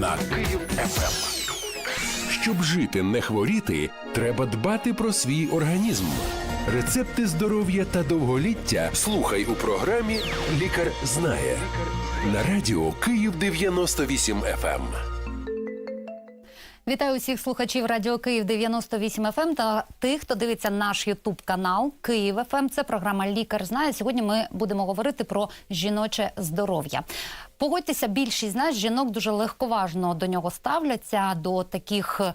на Київ ФМ. Щоб жити, не хворіти, треба дбати про свій організм. Рецепти здоров'я та довголіття слухай у програмі Лікар знає на радіо Київ 98 FM. Вітаю усіх слухачів Радіо Київ 98 FM ем та тих, хто дивиться наш Ютуб канал Київ ФМ. Це програма Лікар знає. Сьогодні ми будемо говорити про жіноче здоров'я. Погодьтеся, більшість з нас жінок дуже легковажно до нього ставляться до таких е,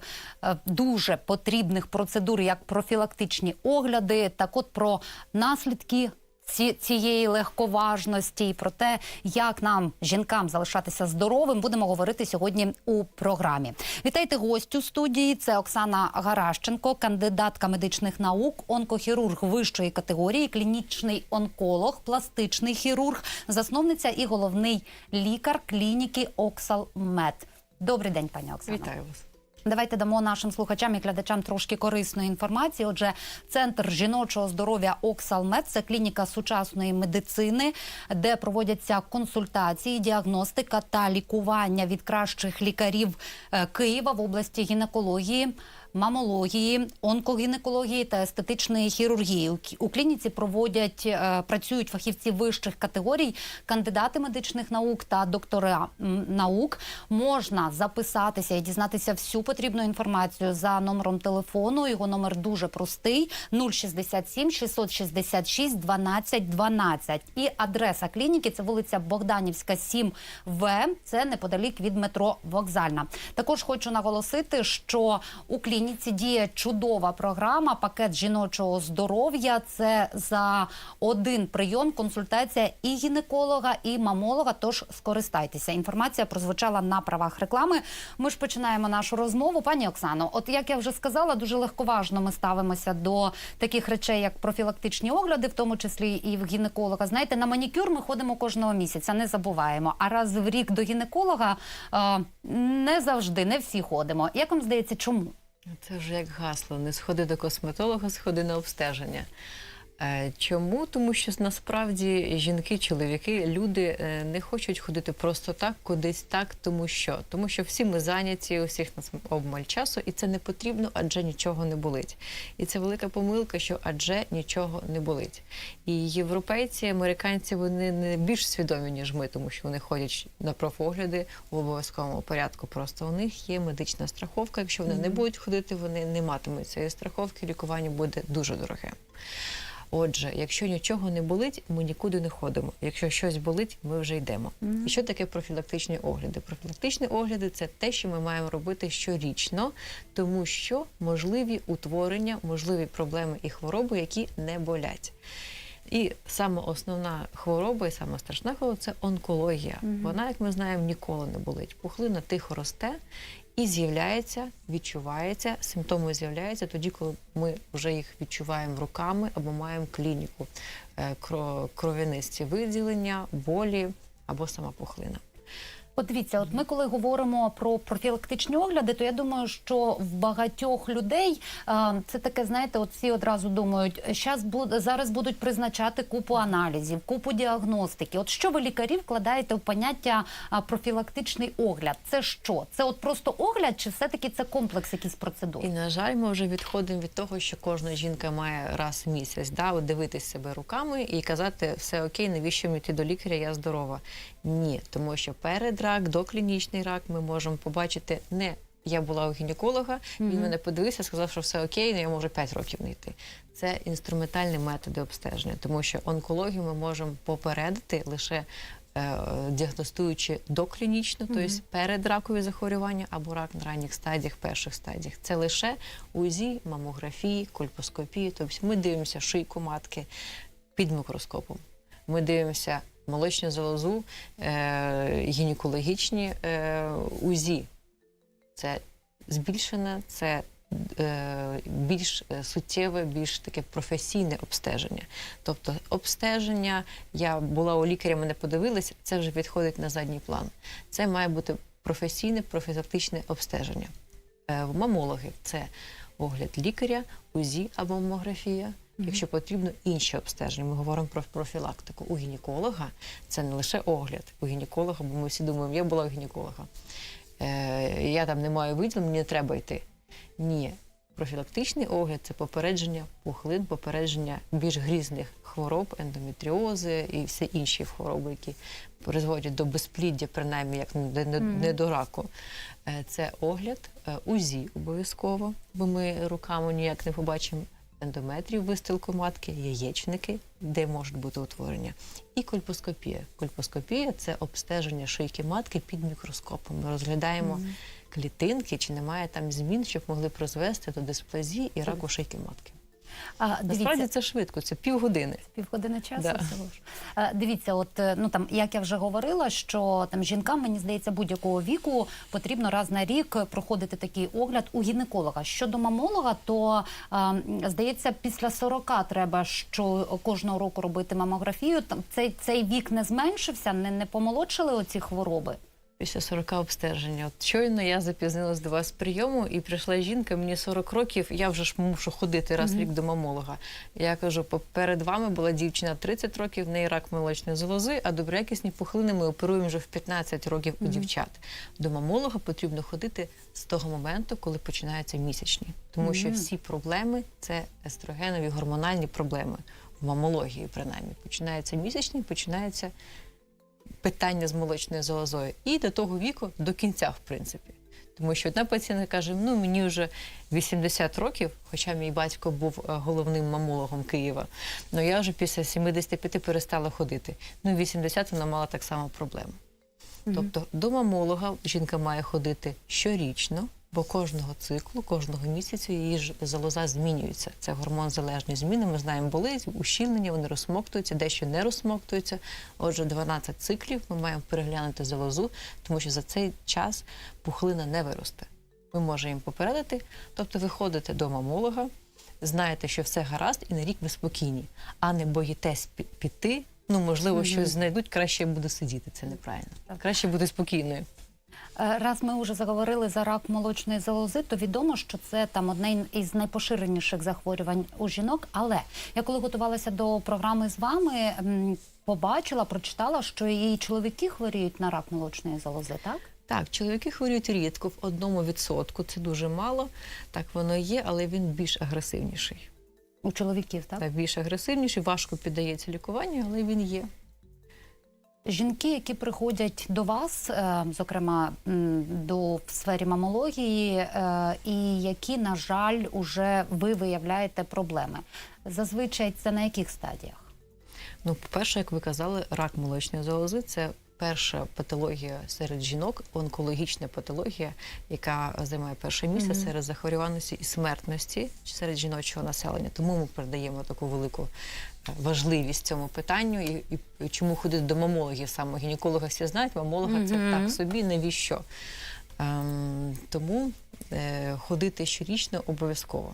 дуже потрібних процедур, як профілактичні огляди. Так, от про наслідки ці, цієї легковажності і про те, як нам, жінкам, залишатися здоровим, будемо говорити сьогодні у програмі. Вітайте гостю студії. Це Оксана Гаращенко, кандидатка медичних наук, онкохірург вищої категорії, клінічний онколог, пластичний хірург, засновниця і головний лікар клініки Оксалмед. Добрий день, пані Оксано. Вітаю вас. Давайте дамо нашим слухачам і глядачам трошки корисної інформації. Отже, центр жіночого здоров'я Оксалмед це клініка сучасної медицини, де проводяться консультації, діагностика та лікування від кращих лікарів е, Києва в області гінекології. Мамології, онкогінекології та естетичної хірургії У клініці проводять е, працюють фахівці вищих категорій, кандидати медичних наук та доктора наук. Можна записатися і дізнатися всю потрібну інформацію за номером телефону. Його номер дуже простий: 067 666 12 12. І адреса клініки це вулиця Богданівська, 7 В. Це неподалік від метро Вокзальна. Також хочу наголосити, що у клініці діє чудова програма пакет жіночого здоров'я. Це за один прийом консультація і гінеколога, і мамолога. Тож скористайтеся. Інформація прозвучала на правах реклами. Ми ж починаємо нашу розмову. Пані Оксано, от як я вже сказала, дуже легковажно ми ставимося до таких речей, як профілактичні огляди, в тому числі і в гінеколога. Знаєте, на манікюр ми ходимо кожного місяця, не забуваємо. А раз в рік до гінеколога е, не завжди, не всі ходимо. Як вам здається, чому? Це вже як гасло. Не сходи до косметолога, сходи на обстеження. Е, Чому? Тому що насправді жінки, чоловіки, люди е, не хочуть ходити просто так, кудись так, тому що тому що всі ми зайняті, у всіх нас обмаль часу, і це не потрібно, адже нічого не болить. І це велика помилка, що адже нічого не болить. І європейці, американці вони не більш свідомі ніж ми, тому що вони ходять на профогляди в обов'язковому порядку. Просто у них є медична страховка. Якщо вони не будуть ходити, вони не матимуть цієї страховки. Лікування буде дуже дороге. Отже, якщо нічого не болить, ми нікуди не ходимо. Якщо щось болить, ми вже йдемо. І що таке профілактичні огляди? Профілактичні огляди це те, що ми маємо робити щорічно, тому що можливі утворення, можливі проблеми і хвороби, які не болять. І саме основна хвороба, і саме страшна хвороба це онкологія. Вона, як ми знаємо, ніколи не болить. Пухлина тихо росте і з'являється, відчувається. Симптоми з'являються тоді, коли ми вже їх відчуваємо руками або маємо клініку, е, кров'янисті виділення, болі або сама пухлина. От дивіться, от ми коли говоримо про профілактичні огляди, то я думаю, що в багатьох людей це таке, знаєте, от всі одразу думають, щас буде зараз будуть призначати купу аналізів, купу діагностики. От що ви лікарі вкладаєте в поняття профілактичний огляд? Це що? Це от просто огляд, чи все таки це комплекс якийсь процедур? І на жаль, ми вже відходимо від того, що кожна жінка має раз в місяць да, от дивитись себе руками і казати, все окей, навіщо мені йти до лікаря, я здорова. Ні, тому що перед рак, доклінічний рак ми можемо побачити не. Я була у гінеколога, він мене подивився, сказав, що все окей, ну я можу 5 років не йти. Це інструментальні методи обстеження, тому що онкологію ми можемо попередити лише е, діагностуючи доклінічно, тобто передракові захворювання або рак на ранніх стадіях, перших стадіях. Це лише УЗІ, мамографії, кольпоскопії. Тобто ми дивимося шийку матки під мікроскопом. Ми дивимося молочну залозу, е, гінекологічні е, УЗІ. Це збільшене, це е, більш суттєве, більш таке професійне обстеження. Тобто обстеження, я була у лікаря, мене подивилися, це вже відходить на задній план. Це має бути професійне профілактичне обстеження. Мамологи це огляд лікаря, УЗІ або мамографія. Якщо потрібно інші обстеження, ми говоримо про профілактику. У гінеколога це не лише огляд у гінеколога, бо ми всі думаємо, я була у гінеколога. е, я там не маю виділ, мені не треба йти. Ні. Профілактичний огляд це попередження пухлин, попередження більш грізних хвороб, ендометріози і всі інші хвороби, які призводять до безпліддя, принаймні як не, не, не до раку. Е, Це огляд, е, УЗІ обов'язково, бо ми руками ніяк не побачимо ендометрію, вистилку матки, яєчники, де можуть бути утворення, і кольпоскопія. Кольпоскопія це обстеження шийки матки під мікроскопом. Ми розглядаємо клітинки, чи немає там змін, щоб могли призвести до дисплазії і раку шийки матки. А, Насправді це швидко, це півгодини. Півгодини часу Да. всього ж. Е, Дивіться, от е, ну там як я вже говорила, що там жінкам, мені здається, будь-якого віку потрібно раз на рік проходити такий огляд у гінеколога. Щодо мамолога, то е, здається, після 40 треба що кожного року робити мамографію. Там цей цей вік не зменшився, не, не помолодшили оці хвороби. Після 40 обстеження. От щойно я запізнилась до вас з прийому, і прийшла жінка, мені 40 років, я вже ж мушу ходити раз в рік до мамолога. Я кажу, перед вами була дівчина 30 років, в неї рак молочної залози, а доброякісні пухлини ми оперуємо вже в 15 років у дівчат. До мамолога потрібно ходити з того моменту, коли починаються місячні. Тому що всі проблеми це естрогенові гормональні проблеми в мамології, принаймні. Починаються місячні, починається питання з молочною залозою. І до того віку, до кінця, в принципі. Тому що одна пацієнтка каже: ну мені вже 80 років, хоча мій батько був е, головним мамологом Києва. Ну я вже після 75 перестала ходити. Ну, 80 вона мала так само проблему. Тобто до мамолога жінка має ходити щорічно, бо кожного циклу, кожного місяця її ж залоза змінюється. Це гормон залежні зміни. Ми знаємо, болить, ущільнення, вони розсмоктуються, дещо не розсмоктуються. Отже, 12 циклів ми маємо переглянути залозу, тому що за цей час пухлина не виросте. Ми можемо їм попередити, тобто ви ходите до мамолога, знаєте, що все гаразд, і на рік ви спокійні, а не боїтесь піти. Ну, можливо, щось знайдуть, краще я буду сидіти. Це неправильно. Краще бути спокійною. Е, Раз ми вже заговорили за рак молочної залози, то відомо, що це там одне із найпоширеніших захворювань у жінок. Але я коли готувалася до програми з вами, побачила, прочитала, що і чоловіки хворіють на рак молочної залози, так? Так, чоловіки хворіють рідко в одному відсотку. Це дуже мало. Так воно є, але він більш агресивніший. У чоловіків, так? Так, більш агресивніший, важко піддається лікуванню, але він є. Жінки, які приходять до вас, е, зокрема до в сфері мамології, е, і які, на жаль, уже ви виявляєте проблеми. Зазвичай це на яких стадіях? Ну, по-перше, як ви казали, рак молочної залози це перша патологія серед жінок, онкологічна патологія, яка займає перше місце серед захворюваності і смертності серед жіночого населення. Тому ми передаємо таку велику важливість цьому питанню. І, і, і чому ходити до мамологів саме гінеколога всі знають, мамолога це так собі, навіщо? Ем, тому е, ходити щорічно обов'язково.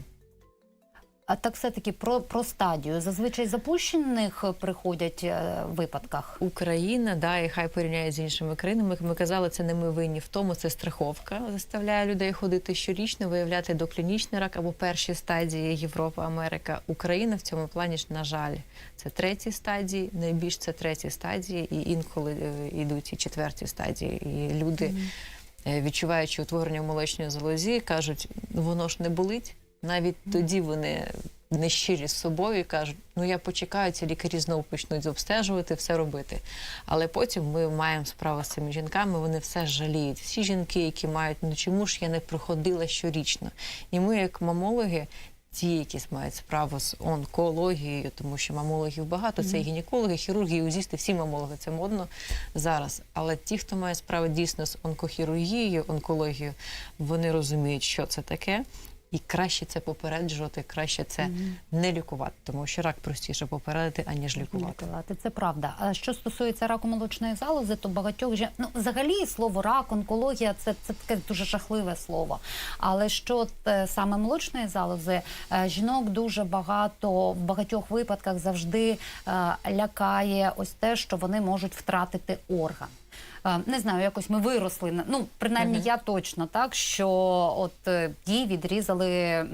А так все-таки про, про стадію. Зазвичай запущених приходять е, випадках. Україна, да, і хай порівняють з іншими країнами. Ми казали, це не ми винні в тому, це страховка заставляє людей ходити щорічно, виявляти доклінічний рак або перші стадії Європа, Америка. Україна в цьому плані ж, на жаль, це треті стадії, найбільш це треті стадії, і інколи е, йдуть і четверті стадії. І люди, е, відчуваючи утворення в молочній залозі, кажуть, «Ну, воно ж не болить. Навіть тоді вони нещирі з собою і кажуть, ну я почекаю, ці лікарі знову почнуть обстежувати, все робити. Але потім ми маємо справу з цими жінками, вони все жаліють. Всі жінки, які мають, ну чому ж я не проходила щорічно? І ми, як мамологи, ті, які мають справу з онкологією, тому що мамологів багато, це і гінекологи, хірурги, і узісти, всі мамологи, це модно зараз. Але ті, хто має справу дійсно з онкохірургією, онкологією, вони розуміють, що це таке. І краще це попереджувати, краще це не лікувати, тому що рак простіше попередити, аніж лікувати. Лікувати. Це правда. А що стосується раку молочної залози, то багатьох жін... ну, взагалі слово рак, онкологія це, це таке дуже жахливе слово. Але що е, саме молочної залози, е, жінок дуже багато в багатьох випадках завжди е, лякає ось те, що вони можуть втратити орган. Не знаю, якось ми виросли на ну, принаймні, я точно так, що от е, їй відрізали е,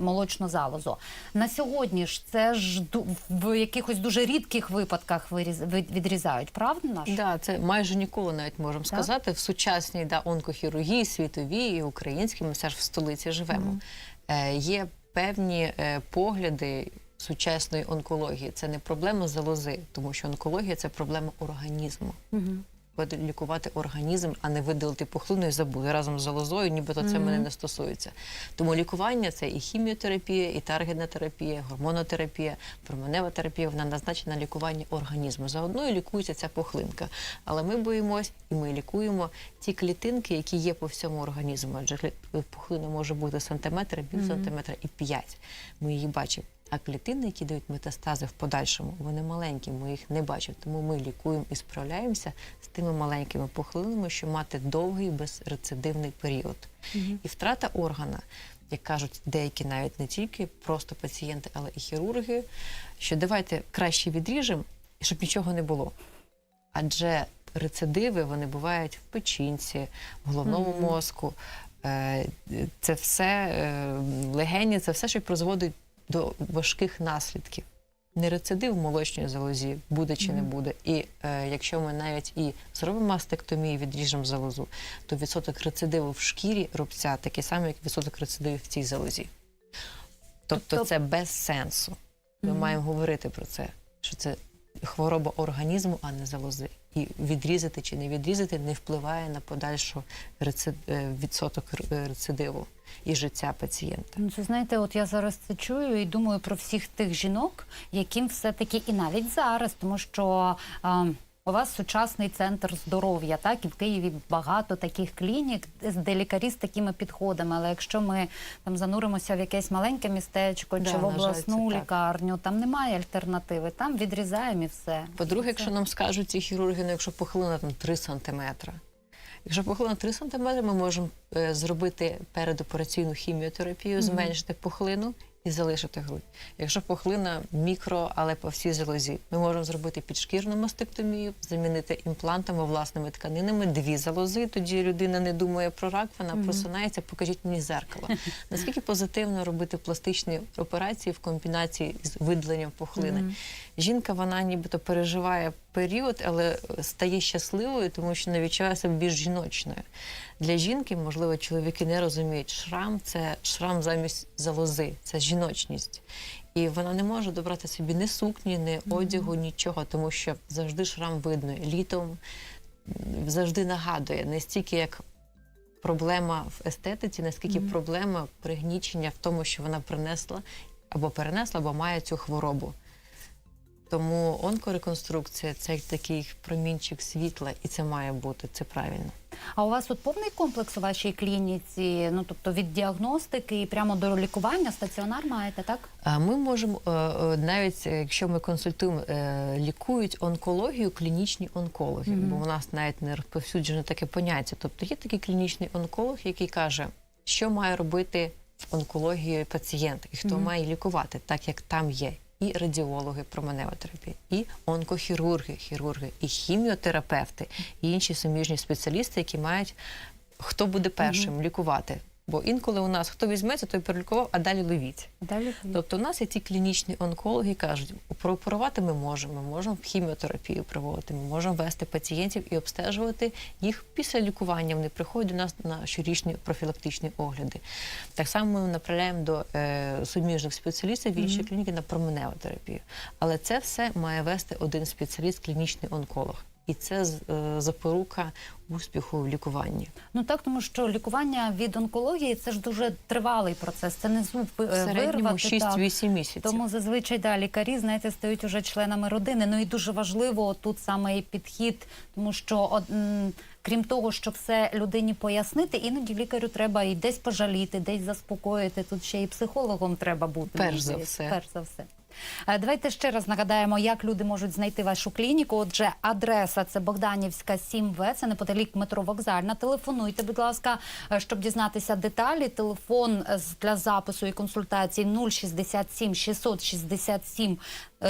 молочну залозу. На сьогодні ж це ж в якихось дуже рідких випадках відрізають, правда наш? Да, це майже ніколи навіть можемо сказати. В сучасній да, онкохірургії, світовій і українській, ми все ж в столиці живемо. Е, є певні е, погляди сучасної онкології. Це не проблема залози, тому що онкологія це проблема організму. Буде лікувати організм, а не видалити пухлину і забули разом з залозою, нібито це мене не стосується. Тому лікування це і хіміотерапія, і таргетна терапія, гормонотерапія, променева терапія. Вона назначена лікування організму. Заодно і лікується ця пухлинка. Але ми боїмось і ми лікуємо ті клітинки, які є по всьому організму. Адже пухлина може бути сантиметр, пів сантиметра і п'ять. Ми її бачимо. А клітини, які дають метастази в подальшому, вони маленькі, ми їх не бачимо. Тому ми лікуємо і справляємося з тими маленькими пухлинами, щоб мати довгий безрецидивний період. І втрата органа, як кажуть деякі навіть не тільки просто пацієнти, але і хірурги, що давайте краще відріжемо, щоб нічого не було. Адже рецидиви вони бувають в печінці, в головному мозку. Е, Це все е, легені, це все, що призводить до важких наслідків. Не рецидив молочній залозі буде чи не буде. І е, якщо ми навіть і зробимо мастектомію, відріжемо залозу, то відсоток рецидиву в шкірі рубця такий самий, як відсоток рецидиву в цій залозі. Тобто Тобто- це без сенсу. Ми маємо говорити про це, що це хвороба організму, а не залози. І відрізати чи не відрізати не впливає на подальшу реци- е, відсоток рецидиву і життя пацієнта. Ну, це знаєте, от я зараз це чую і думаю про всіх тих жінок, яким все-таки і навіть зараз, тому що а, у вас сучасний центр здоров'я, так і в Києві багато таких клінік, де лікарі з такими підходами. Але якщо ми там зануримося в якесь маленьке містечко Да, чи в на жаль, обласну це так. лікарню, там немає альтернативи, там відрізаємо і все. По-друге, якщо нам скажуть ці хірурги, ну якщо пухлина там 3 сантиметри. Якщо пухлина 3 сантиметри, ми можемо е, зробити передопераційну хіміотерапію, зменшити пухлину і залишити грудь. Якщо пухлина мікро, але по всій залозі, ми можемо зробити підшкірну мастектомію, замінити імплантами, власними тканинами, дві залози. Тоді людина не думає про рак, вона просинається, покажіть мені зеркало. Наскільки позитивно робити пластичні операції в комбінації з видленням пухлини? Жінка вона нібито переживає період, але стає щасливою, тому що не відчуває себе більш жіночною. Для жінки, можливо, чоловіки не розуміють, шрам це шрам замість залози, це жіночність. І вона не може добрати собі ні сукні, ні одягу, нічого, тому що завжди шрам видно літом, завжди нагадує не стільки як проблема в естетиці, наскільки проблема пригнічення в тому, що вона принесла або перенесла, або має цю хворобу. Тому онкореконструкція це такий промінчик світла, і це має бути, це правильно. А у вас тут повний комплекс у вашій клініці? Ну тобто від діагностики і прямо до лікування стаціонар маєте, так? Ми можемо е, е, навіть е, якщо ми консультуємо, лікують онкологію клінічні онкологи, бо у нас навіть не розповсюджене таке поняття. Тобто є такий клінічний онколог, який каже, що має робити в онкології пацієнт і хто має лікувати, так як там є. І радіологи, променеватерапі, і онкохірурги, хірурги, і хіміотерапевти, і інші суміжні спеціалісти, які мають хто буде першим лікувати. Бо інколи у нас хто візьметься, той перелікував, а далі ловіть. Далі Тобто, у нас є ті клінічні онкологи, кажуть, прооперувати ми можемо, ми можемо хіміотерапію проводити, ми можемо вести пацієнтів і обстежувати їх після лікування. Вони приходять до нас на щорічні профілактичні огляди. Так само ми направляємо до е, суміжних спеціалістів в інші клініки на променеву терапію. Але це все має вести один спеціаліст, клінічний онколог. І це е, запорука успіху в лікуванні. Ну так, тому що лікування від онкології це ж дуже тривалий процес. Це не зуб е, В середньому вирвати. 6-8 місяців. Тому зазвичай да, лікарі, знаєте, стають уже членами родини. Ну і дуже важливо тут саме і підхід, тому що од- крім того, що все людині пояснити, іноді лікарю треба і десь пожаліти, десь заспокоїти. Тут ще і психологом треба бути. Перш за все. Перш за все. Е, Давайте ще раз нагадаємо, як люди можуть знайти вашу клініку. Отже, адреса це Богданівська 7В, це неподалік метро Вокзальна. Телефонуйте, будь ласка, е, щоб дізнатися деталі. Телефон для запису і консультації 067 667 Е,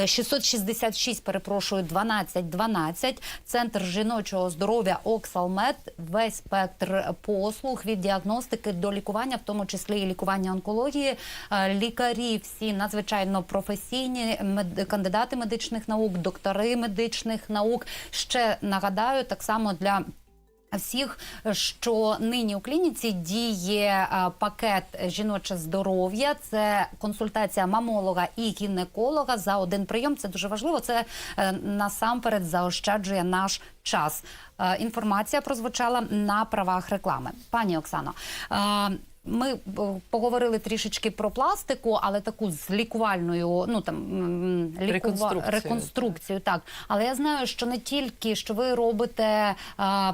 666, перепрошую, 12 12. Центр жіночого здоров'я Оксалмед. Весь спектр послуг від діагностики до лікування, в тому числі і лікування онкології. Е, Лікарі всі надзвичайно професійні, мед- кандидати медичних наук, доктори медичних наук. Ще нагадаю, так само для всіх, що нині у клініці діє е, пакет жіноче здоров'я. Це консультація мамолога і гінеколога за один прийом. Це дуже важливо. Це е, насамперед заощаджує наш час. Е, Інформація прозвучала на правах реклами. Пані Оксано. Е, Ми е, поговорили трішечки про пластику, але таку з лікувальною, ну там лікува... реконструкцію. реконструкцію, так. Але я знаю, що не тільки що ви робите а,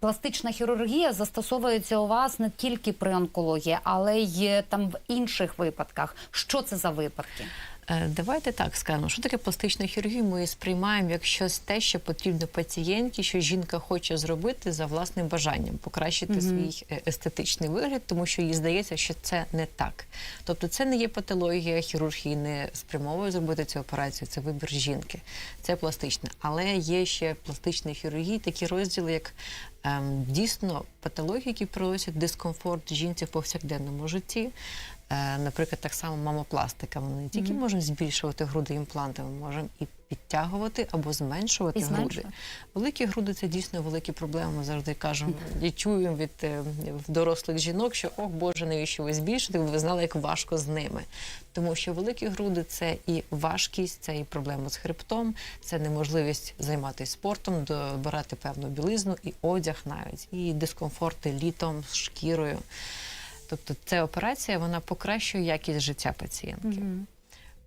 пластична хірургія застосовується у вас не тільки при онкології, але й там в інших випадках. Що це за випадки? Е, Давайте так скажемо, що таке пластична хірургія. Ми її сприймаємо як щось те, що потрібно пацієнтці, що жінка хоче зробити за власним бажанням, покращити свій е, естетичний вигляд, тому що їй здається, що це не так. Тобто, це не є патологія, хірург її не спрямовує зробити цю операцію. Це вибір жінки, це пластична. Але є ще пластична хірургія, такі розділи, як ем, дійсно патології, які приносять дискомфорт жінці в повсякденному житті. Е, Наприклад, так само мамопластика. Ми не тільки можемо збільшувати груди імплантами, можемо і підтягувати або зменшувати І груди. Великі груди це дійсно великі проблеми. Ми завжди кажемо і чуємо від е, дорослих жінок, що ох Боже, навіщо ви збільшите? Ви знали, як важко з ними. Тому що великі груди це і важкість, це і проблема з хребтом, це неможливість займатися спортом, добирати певну білизну і одяг навіть, і дискомфорти літом з шкірою. Тобто ця операція вона покращує якість життя пацієнтки.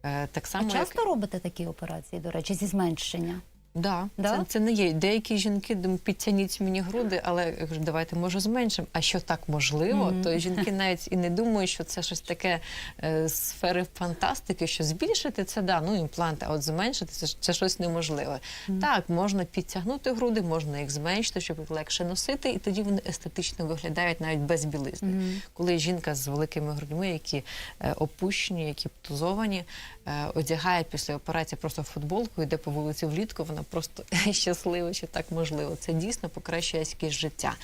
Е, Так А само, як... часто робите такі операції, до речі, зі зменшення? Да, Да? Це, це не є. Деякі жінки думають, підтягніть мені груди, але я кажу, давайте може зменшимо. А що так можливо, то жінки навіть і не думають, що це щось таке е, сфери фантастики, що збільшити це да, ну імпланти, а от зменшити це, це щось неможливе. Так, можна підтягнути груди, можна їх зменшити, щоб їх легше носити, і тоді вони естетично виглядають навіть без білизни. Коли жінка з великими грудьми, які е, опущені, які птузовані, е, одягає після операції просто футболку, йде по вулиці влітку, вона просто щаслива, що так можливо. Це дійсно покращує якість життя.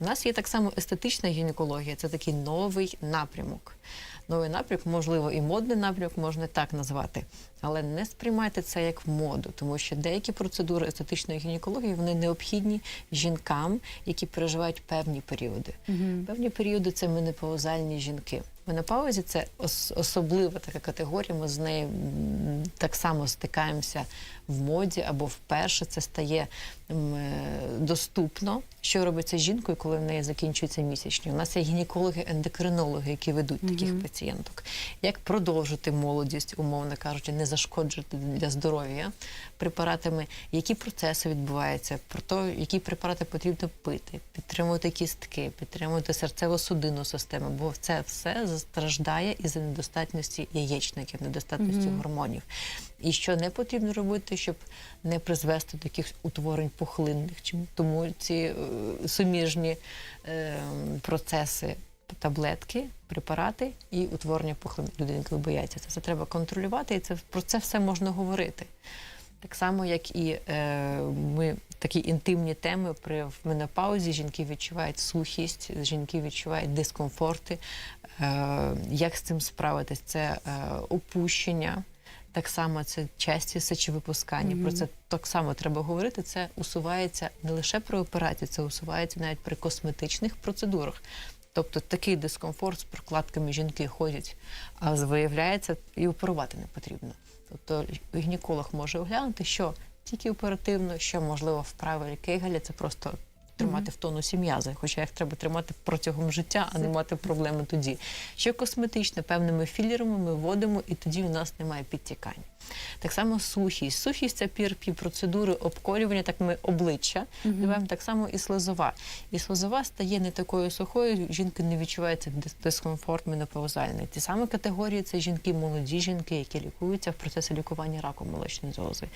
У нас є так само естетична гінекологія, це такий новий напрямок. Новий напрямок, можливо, і модний напрямок можна так назвати, але не сприймайте це як моду, тому що деякі процедури естетичної гінекології вони необхідні жінкам, які переживають певні періоди. Певні періоди це менопаузальні жінки. Менопаузі це ос- особлива така категорія. Ми з нею так само стикаємося в моді або вперше це стає доступно, що робиться з жінкою, коли в неї закінчуються місячні. У нас є гінекологи-ендокринологи, які ведуть таких пацієнток. Як продовжити молодість, умовно кажучи, не зашкоджувати для здоров'я препаратами, які процеси відбуваються, про те, які препарати потрібно пити, підтримувати кістки, підтримувати серцево-судинну систему, бо це все страждає із-за недостатності яєчників, недостатності гормонів. І що не потрібно робити, щоб не призвести до якихось утворень пухлинних. Тому ці е, суміжні е, процеси, таблетки, препарати і утворення пухлин. Людина, коли бояться, це все треба контролювати, і це про це все можна говорити. Так само, як і е, ми такі інтимні теми при в менопаузі жінки відчувають сухість, жінки відчувають дискомфорти. Е, як з цим справитись? Це е, опущення. Так само це часті сечовипускання. Про це так само треба говорити. Це усувається не лише при операції, це усувається навіть при косметичних процедурах. Тобто такий дискомфорт з прокладками жінки ходять, а виявляється, і оперувати не потрібно. Тобто гінеколог може оглянути, що тільки оперативно, що можливо вправи Кейгеля, це просто тримати в тонусі м'язи, хоча їх треба тримати протягом життя, а не мати проблеми тоді. Що косметично, певними філерами ми вводимо, і тоді у нас немає підтікань. Так само сухість. Сухість це PRP процедури обколювання, так ми обличчя називаємо так само і слизова. І слизова стає не такою сухою, жінки не відчувається дискомфорт менопаузальний. Ті самі категорії це жінки, молоді жінки, які лікуються в процесі лікування раку молочної залози.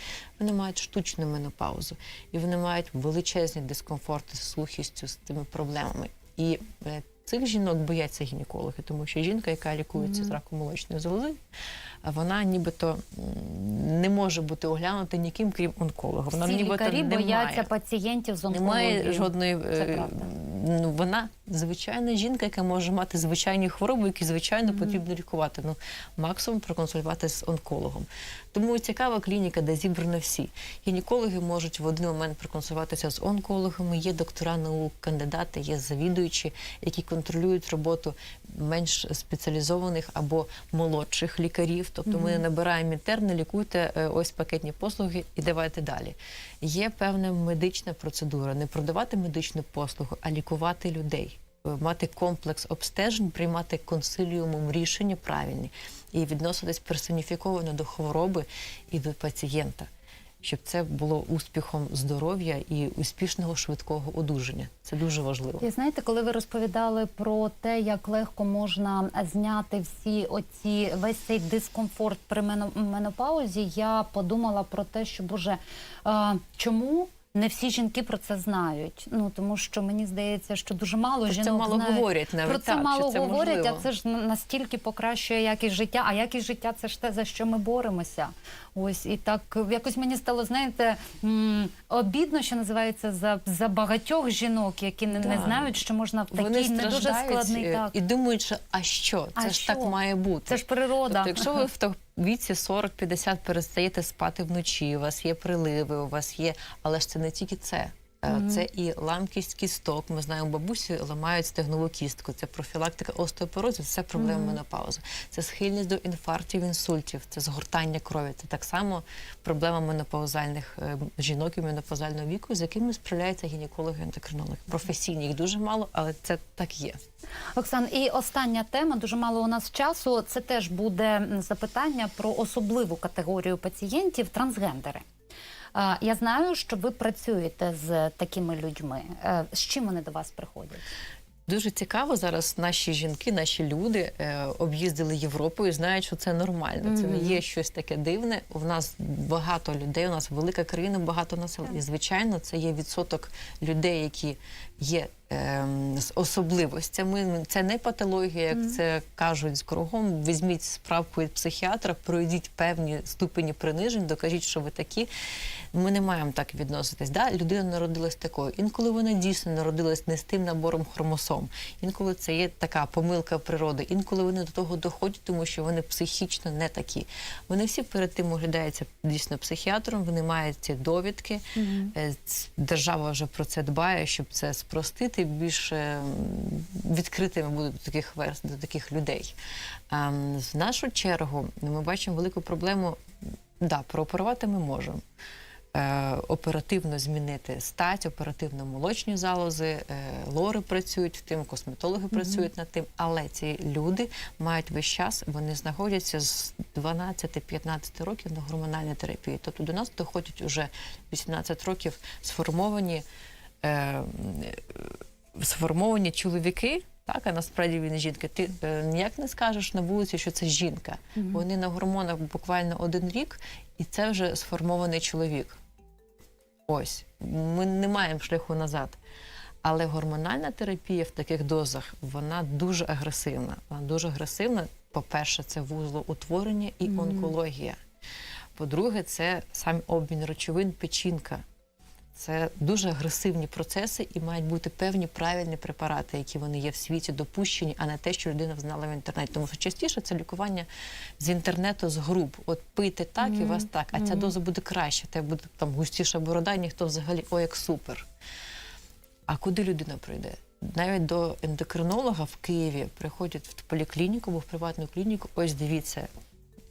Вони мають штучну менопаузу, і вони мають величезні дискомфорти з сухістю, з тими проблемами. І е, Цих жінок бояться гінекологи, тому що жінка, яка лікується з раком молочної залози, вона нібито не може бути оглянута ніким, крім онколога. Вона Всі нібито лікарі не бояться пацієнтів з онкологією. Немає жодної е. Ну вона звичайна жінка, яка може мати звичайні хвороби, які звичайно потрібно лікувати. Ну максимум проконсультувати з онкологом. Тому цікава клініка, де зібрано всі. Гінекологи можуть в один момент проконсультуватися з онкологами. Є доктора наук, кандидати, є завідуючі, які контролюють роботу менш спеціалізованих або молодших лікарів. Тобто ми набираємо інтерни, лікуйте е, ось пакетні послуги і давайте далі. Є певна медична процедура, не продавати медичну послугу, а лікувати людей. Е, Мати комплекс обстежень, приймати консиліумом рішення правильні і відноситись персоніфіковано до хвороби і до пацієнта, щоб це було успіхом здоров'я і успішного швидкого одужання. Це дуже важливо. І знаєте, коли ви розповідали про те, як легко можна зняти всі оці весь цей дискомфорт при мено- менопаузі, я подумала про те, що боже, е, чому не всі жінки про це знають? Ну тому що мені здається, що дуже мало Про це жінок мало знають. говорять навіть, про це так, мало це говорять, можливо. а це ж настільки покращує якість життя. А якість життя це ж те, за що ми боремося. Ось і так якось мені стало, знаєте, обідно, що називається за, за багатьох жінок, які не, не знають, що можна в такий Вони не дуже складний е, так. і думають, що а що? Це А ж що? так має бути. Це ж природа. Тобто, якщо ви в віці 40-50 перестаєте спати вночі, у вас є приливи, у вас є, але ж це не тільки це. Е, Це і ламкість кісток. Ми знаємо, бабусі ламають стегнову кістку. Це профілактика остеопорозу, це проблема менопаузи. Це схильність до інфарктів, інсультів, це згортання крові. Це так само проблема менопаузальних е, жінок і менопаузального віку, з якими справляються гінекологи ендокринологи. Професійні їх дуже мало, але це так є. Оксан, і остання тема дуже мало у нас часу. Це теж буде запитання про особливу категорію пацієнтів трансгендери. Я знаю, що ви працюєте з такими людьми. Е, З чим вони до вас приходять? Дуже цікаво зараз. Наші жінки, наші люди е, об'їздили Європу і знають, що це нормально. Це не є щось таке дивне. У нас багато людей. У нас велика країна, багато населення. І звичайно, це є відсоток людей, які є ем, з особливостями. Це не патологія, як це кажуть з кругом. Візьміть справку від психіатра, пройдіть певні ступені принижень, докажіть, що ви такі. Ми не маємо так відноситись. Да? Людина народилась такою. Інколи вона дійсно народилась не з тим набором хромосом. Інколи це є така помилка природи. Інколи вони до того доходять, тому що вони психічно не такі. Вони всі перед тим оглядаються дійсно психіатром. Вони мають ці довідки. Е, ц- Держава вже про це дбає, щоб це спростити. Більш відкритими будуть до таких верст, до таких людей. Ем, В нашу чергу ми бачимо велику проблему. Да, прооперувати ми можемо. Е, оперативно змінити стать, оперативно молочні залози, е, лори працюють в тим, косметологи працюють над тим, але ці люди мають весь час, вони знаходяться з 12-15 років на гормональній терапії. Тобто до нас доходять уже 18 років сформовані, е, сформовані чоловіки. Так, а насправді він жінка. Ти е, ніяк не скажеш на вулиці, що це жінка. Вони на гормонах буквально один рік, і це вже сформований чоловік. Ось ми не маємо шляху назад. Але гормональна терапія в таких дозах вона дуже агресивна. Вона дуже агресивна. По-перше, це вузлоутворення і онкологія. По-друге, це сам обмін речовин, печінка. Це дуже агресивні процеси і мають бути певні правильні препарати, які вони є в світі допущені, а не те, що людина знала в інтернеті. Тому що частіше це лікування з інтернету, з груп. От пийте так і вас так, а ця доза буде краще, тебе буде там густіша борода, і ніхто взагалі о, як супер. А куди людина прийде? Навіть до ендокринолога в Києві приходять в поліклініку або в приватну клініку. Ось дивіться,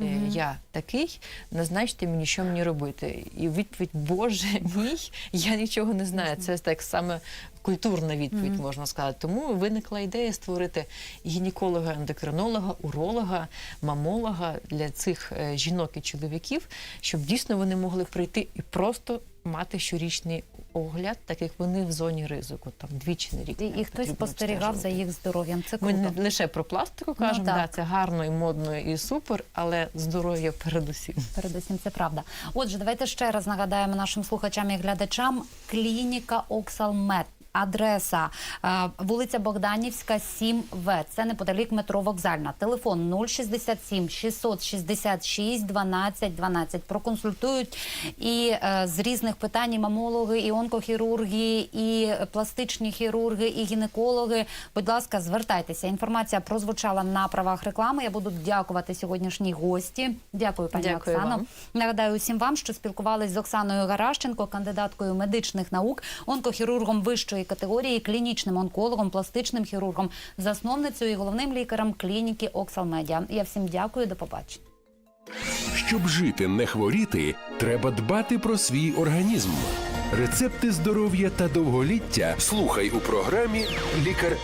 е, я такий, назначте мені, що мені робити. І відповідь Боже мій, я нічого не знаю. Це так саме культурна відповідь, можна сказати. Тому виникла ідея створити гінеколога, ендокринолога, уролога, мамолога для цих е, жінок і чоловіків, щоб дійсно вони могли прийти і просто мати щорічний огляд, так як вони в зоні ризику, там двічі на рік. І, і хтось спостерігав за їх здоров'ям. Це Ми не лише про пластику кажемо, так. да, це гарно і модно і супер, але здоров'я передусім. Передусім, це правда. Отже, давайте ще раз нагадаємо нашим слухачам і глядачам клініка Оксалмед. Адреса е, вулиця Богданівська, 7В. Це неподалік метро вокзальна. Телефон 067 666 12 12. Проконсультують і е, з різних питань і мамологи, і онкохірурги, і пластичні хірурги, і гінекологи. Будь ласка, звертайтеся. Інформація прозвучала на правах реклами. Я буду дякувати сьогоднішній гості. Дякую, пані Дякую Оксано. вам. Нагадаю усім вам, що спілкувались з Оксаною Гаращенко, кандидаткою медичних наук, онкохірургом вищої категорії, клінічним онкологом, пластичним хірургом, засновницею і головним лікарем клініки Оксалмедіа. Я всім дякую. До побачення. Щоб жити, не хворіти, треба дбати про свій організм. Рецепти здоров'я та довголіття слухай у програмі Лікар